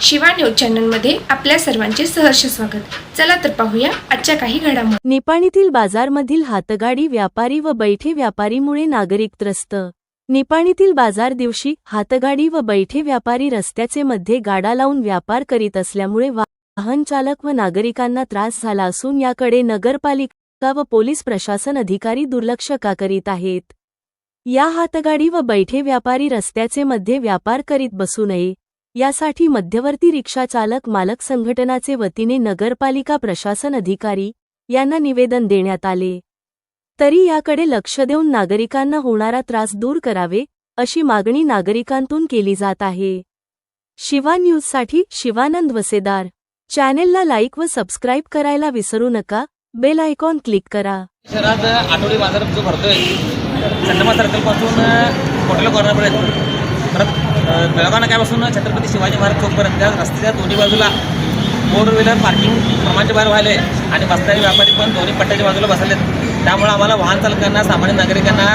Shiva news चॅनलमध्ये आपल्या सर्वांचे सहर्ष स्वागत. चला तर पाहूया आजच्या काही घडामोडी. निपाणीतील बाजारमधील हातगाडी व्यापारी व बैठे व्यापारीमुळे नागरिक त्रस्त निपाणीतील बाजार दिवशी हातगाडी व बैठे व्यापारी रस्त्याचे मध्ये गाडा लावून व्यापार करीत असल्यामुळे वाहन चालक व नागरिकांना त्रास झाला असून याकडे नगरपालिका व पोलीस प्रशासन अधिकारी दुर्लक्ष का करीत आहेत? या हातगाडी व बैठे व्यापारी रस्त्याचे मध्ये व्यापार करीत बसू नये. यासाठी मध्यवर्ती रिक्षा चालक मालक संघटनाचे वतीने नगरपालिका प्रशासन अधिकारी यांना निवेदन देण्यात आले. तरी याकडे लक्ष देऊन नागरिकांना होणारा त्रास दूर करावे अशी मागणी नागरिकांतून केली जात आहे. शिवा न्यूजसाठी शिवानंद वसेदार. चॅनेलला लाईक व सबस्क्राईब करायला विसरू नका. बेल आयकॉन क्लिक करा. शहरात आठवडी बाजार जो भरतोय चंद्रमा सर्कलपासून हॉटेल कॉर्नरपर्यंत परत अ, बेळगाव नाक्यापासून छत्रपती शिवाजी महाराज चौकपर्यंत रस्त्याच्या दोन्ही बाजूला फोर व्हीलर पार्किंग प्रमाणच्या बाहेर व्हायले आणि बसणारे व्यापारी पण दोन्ही पट्ट्याच्या बाजूला बसलेत. त्यामुळे आम्हाला वाहन चालकांना सामान्य नागरिकांना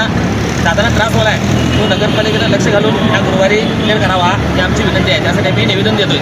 साधारण त्रास होणार आहे तो नगरपालिकेनं लक्ष घालून या गुरुवारी क्लिअर करावा ही आमची विनंती आहे. त्यासाठी आम्ही निवेदन देतोय.